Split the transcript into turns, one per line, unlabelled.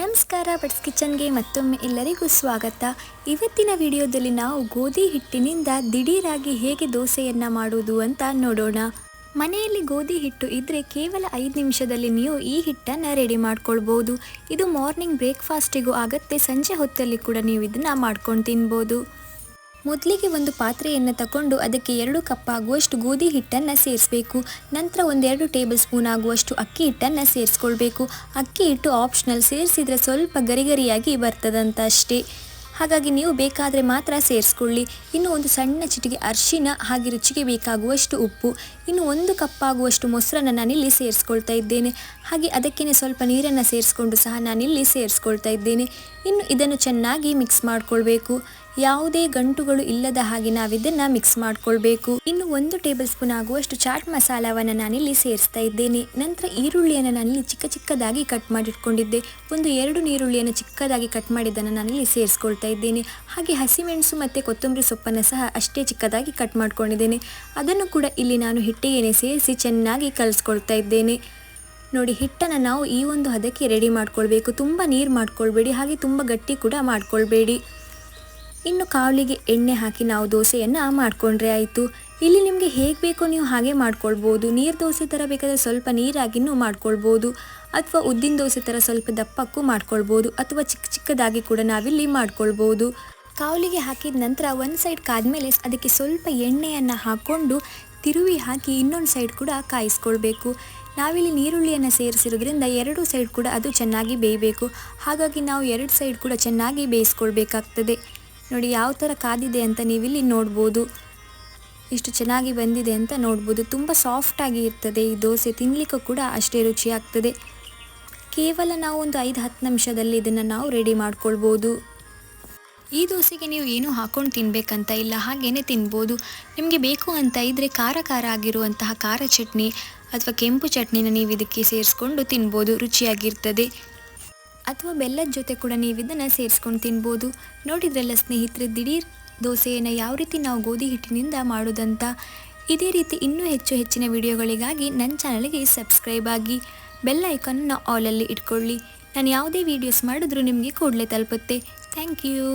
ನಮಸ್ಕಾರ ಬಟ್ಸ್ ಕಿಚನ್ಗೆ ಮತ್ತೊಮ್ಮೆ ಎಲ್ಲರಿಗೂ ಸ್ವಾಗತ. ಇವತ್ತಿನ ವಿಡಿಯೋದಲ್ಲಿ ನಾವು ಗೋಧಿ ಹಿಟ್ಟಿನಿಂದ ದಿಢೀರಾಗಿ ಹೇಗೆ ದೋಸೆಯನ್ನು ಮಾಡುವುದು ಅಂತ ನೋಡೋಣ. ಮನೆಯಲ್ಲಿ ಗೋಧಿ ಹಿಟ್ಟು ಇದ್ದರೆ ಕೇವಲ ಐದು ನಿಮಿಷದಲ್ಲಿ ನೀವು ಈ ಹಿಟ್ಟನ್ನು ರೆಡಿ ಮಾಡ್ಕೊಳ್ಬೋದು. ಇದು ಮಾರ್ನಿಂಗ್ ಬ್ರೇಕ್ಫಾಸ್ಟಿಗೂ ಆಗತ್ತೆ, ಸಂಜೆ ಹೊತ್ತಲ್ಲಿ ಕೂಡ ನೀವು ಇದನ್ನು ಮಾಡ್ಕೊಂಡು ತಿನ್ಬೋದು. ಮೊದಲಿಗೆ ಒಂದು ಪಾತ್ರೆಯನ್ನು ತಗೊಂಡು ಅದಕ್ಕೆ ಎರಡು ಕಪ್ ಆಗುವಷ್ಟು ಗೋಧಿ ಹಿಟ್ಟನ್ನು ಸೇರಿಸಬೇಕು. ನಂತರ ಒಂದೆರಡು ಟೇಬಲ್ ಸ್ಪೂನ್ ಆಗುವಷ್ಟು ಅಕ್ಕಿ ಹಿಟ್ಟನ್ನು ಸೇರಿಸ್ಕೊಳ್ಬೇಕು. ಅಕ್ಕಿ ಹಿಟ್ಟು ಆಪ್ಷನಲ್ ಸೇರಿಸಿದರೆ ಸ್ವಲ್ಪ ಗರಿಗರಿಯಾಗಿ ಬರ್ತದಂತ ಅಷ್ಟೇ ಹಾಗಾಗಿ ನೀವು ಬೇಕಾದರೆ ಮಾತ್ರ ಸೇರಿಸ್ಕೊಳ್ಳಿ. ಇನ್ನು ಒಂದು ಸಣ್ಣ ಚಿಟಿಕೆ ಅರಿಶಿನ, ಹಾಗೆ ರುಚಿಗೆ ಬೇಕಾಗುವಷ್ಟು ಉಪ್ಪು. ಇನ್ನು ಒಂದು ಕಪ್ ಆಗುವಷ್ಟು ಮೊಸರನ್ನು ನಾನಿಲ್ಲಿ ಸೇರಿಸ್ಕೊಳ್ತಾ ಇದ್ದೇನೆ. ಹಾಗೆ ಅದಕ್ಕೇ ಸ್ವಲ್ಪ ನೀರನ್ನು ಸೇರಿಸ್ಕೊಂಡು ಸಹ ನಾನಿಲ್ಲಿ ಸೇರಿಸ್ಕೊಳ್ತಾ ಇದ್ದೇನೆ. ಇನ್ನು ಇದನ್ನು ಚೆನ್ನಾಗಿ ಮಿಕ್ಸ್ ಮಾಡಿಕೊಳ್ಬೇಕು. ಯಾವುದೇ ಗಂಟುಗಳು ಇಲ್ಲದ ಹಾಗೆ ನಾವಿದನ್ನು ಮಿಕ್ಸ್ ಮಾಡ್ಕೊಳ್ಬೇಕು. ಇನ್ನು ಒಂದು ಟೇಬಲ್ ಸ್ಪೂನ್ ಆಗುವಷ್ಟು ಚಾಟ್ ಮಸಾಲಾವನ್ನ ನಾನಿಲ್ಲಿ ಸೇರಿಸ್ತಾ ಇದ್ದೇನೆ. ನಂತರ ಈರುಳ್ಳಿಯನ್ನು ನಾನಿಲ್ಲಿ ಚಿಕ್ಕ ಚಿಕ್ಕದಾಗಿ ಕಟ್ ಮಾಡಿಟ್ಕೊಂಡಿದ್ದೆ. ಒಂದು ಎರಡು ನೀರುಳ್ಳಿಯನ್ನು ಚಿಕ್ಕದಾಗಿ ಕಟ್ ಮಾಡಿದ್ದನ್ನು ನಾನಿಲ್ಲಿ ಸೇರಿಸ್ಕೊಳ್ತಾ ಇದ್ದೇನೆ. ಹಾಗೆ ಹಸಿಮೆಣಸು ಮತ್ತು ಕೊತ್ತಂಬರಿ ಸೊಪ್ಪನ್ನು ಸಹ ಅಷ್ಟೇ ಚಿಕ್ಕದಾಗಿ ಕಟ್ ಮಾಡ್ಕೊಂಡಿದ್ದೇನೆ. ಅದನ್ನು ಕೂಡ ಇಲ್ಲಿ ನಾನು ಹಿಟ್ಟಿಗೆನೆ ಸೇರಿಸಿ ಚೆನ್ನಾಗಿ ಕಲಿಸ್ಕೊಳ್ತಾ ಇದ್ದೇನೆ. ನೋಡಿ, ಹಿಟ್ಟನ್ನು ನಾವು ಈ ಒಂದು ಹದಕ್ಕೆ ರೆಡಿ ಮಾಡ್ಕೊಳ್ಬೇಕು. ತುಂಬ ನೀರು ಮಾಡ್ಕೊಳ್ಬೇಡಿ. ಹಾಗೆ ತುಂಬ ಗಟ್ಟಿ ಕೂಡ ಮಾಡ್ಕೊಳ್ಬೇಡಿ. ಇನ್ನು ಕಾವಲಿಗೆ ಎಣ್ಣೆ ಹಾಕಿ ನಾವು ದೋಸೆಯನ್ನು ಮಾಡಿಕೊಂಡ್ರೆ ಆಯಿತು. ಇಲ್ಲಿ ನಿಮಗೆ ಹೇಗೆ ಬೇಕೋ ನೀವು ಹಾಗೆ ಮಾಡ್ಕೊಳ್ಬೋದು. ನೀರು ದೋಸೆ ಥರ ಬೇಕಾದರೆ ಸ್ವಲ್ಪ ನೀರಾಗಿನೂ ಮಾಡ್ಕೊಳ್ಬೋದು. ಅಥವಾ ಉದ್ದಿನ ದೋಸೆ ಥರ ಸ್ವಲ್ಪ ದಪ್ಪಕ್ಕೂ ಮಾಡ್ಕೊಳ್ಬೋದು. ಅಥವಾ ಚಿಕ್ಕ ಚಿಕ್ಕದಾಗಿ ಕೂಡ ನಾವಿಲ್ಲಿ ಮಾಡ್ಕೊಳ್ಬೋದು. ಕಾವಲಿಗೆ ಹಾಕಿದ ನಂತರ ಒಂದು ಸೈಡ್ ಕಾದ್ಮೇಲೆ ಅದಕ್ಕೆ ಸ್ವಲ್ಪ ಎಣ್ಣೆಯನ್ನು ಹಾಕ್ಕೊಂಡು ತಿರುವಿ ಹಾಕಿ ಇನ್ನೊಂದು ಸೈಡ್ ಕೂಡ ಕಾಯಿಸ್ಕೊಳ್ಬೇಕು. ನಾವಿಲ್ಲಿ ನೀರುಳ್ಳಿಯನ್ನು ಸೇರಿಸಿರೋದ್ರಿಂದ ಎರಡು ಸೈಡ್ ಕೂಡ ಅದು ಚೆನ್ನಾಗಿ ಬೇಯಬೇಕು. ಹಾಗಾಗಿ ನಾವು ಎರಡು ಸೈಡ್ ಕೂಡ ಚೆನ್ನಾಗಿ ಬೇಯಿಸ್ಕೊಳ್ಬೇಕಾಗ್ತದೆ. ನೋಡಿ, ಯಾವ ಥರ ಕಾದಿದೆ ಅಂತ ನೀವಿಲ್ಲಿ ನೋಡ್ಬೋದು. ಇಷ್ಟು ಚೆನ್ನಾಗಿ ಬಂದಿದೆ ಅಂತ ನೋಡ್ಬೋದು. ತುಂಬ ಸಾಫ್ಟಾಗಿ ಇರ್ತದೆ. ಈ ದೋಸೆ ತಿನ್ನಲಿಕ್ಕೂ ಕೂಡ ಅಷ್ಟೇ ರುಚಿಯಾಗ್ತದೆ ಕೇವಲ ನಾವು ಒಂದು ಐದು, ಹತ್ತು ನಿಮಿಷದಲ್ಲಿ ಇದನ್ನು ನಾವು ರೆಡಿ ಮಾಡ್ಕೊಳ್ಬೋದು. ಈ ದೋಸೆಗೆ ನೀವು ಏನು ಹಾಕೊಂಡು ತಿನ್ನಬೇಕಂತ ಇಲ್ಲ. ಹಾಗೇನೆ ತಿನ್ಬೋದು. ನಿಮಗೆ ಬೇಕು ಅಂತ ಇದ್ದರೆ ಖಾರ ಖಾರ ಆಗಿರುವಂತಹ ಖಾರ ಚಟ್ನಿ ಅಥವಾ ಕೆಂಪು ಚಟ್ನಿನ ನೀವು ಇದಕ್ಕೆ ಸೇರಿಸ್ಕೊಂಡು ತಿನ್ಬೋದು. ರುಚಿಯಾಗಿರ್ತದೆ. ಅಥವಾ ಬೆಲ್ಲದ ಜೊತೆ ಕೂಡ ನೀವು ಇದನ್ನು ಸೇರಿಸ್ಕೊಂಡು ತಿನ್ಬೋದು. ನೋಡಿದ್ರಲ್ಲ ಸ್ನೇಹಿತರೆ, ದಿಢೀರ್ ದೋಸೆಯನ್ನು ಯಾವ ರೀತಿ ನಾವು ಗೋಧಿ ಹಿಟ್ಟಿನಿಂದ ಮಾಡೋದಂತ? ಇದೇ ರೀತಿ ಇನ್ನೂ ಹೆಚ್ಚು ಹೆಚ್ಚಿನ ವಿಡಿಯೋಗಳಿಗಾಗಿ ನನ್ನ ಚಾನಲ್ಗೆ ಸಬ್ಸ್ಕ್ರೈಬ್ ಆಗಿ, ಬೆಲ್ ಐಕಾನನ್ನು ಆಲಲ್ಲಿ ಇಟ್ಕೊಳ್ಳಿ. ನಾನು ಯಾವುದೇ ವೀಡಿಯೋಸ್ ಮಾಡಿದ್ರೂ ನಿಮಗೆ ಕೂಡಲೇ ತಲುಪುತ್ತೆ. Thank you.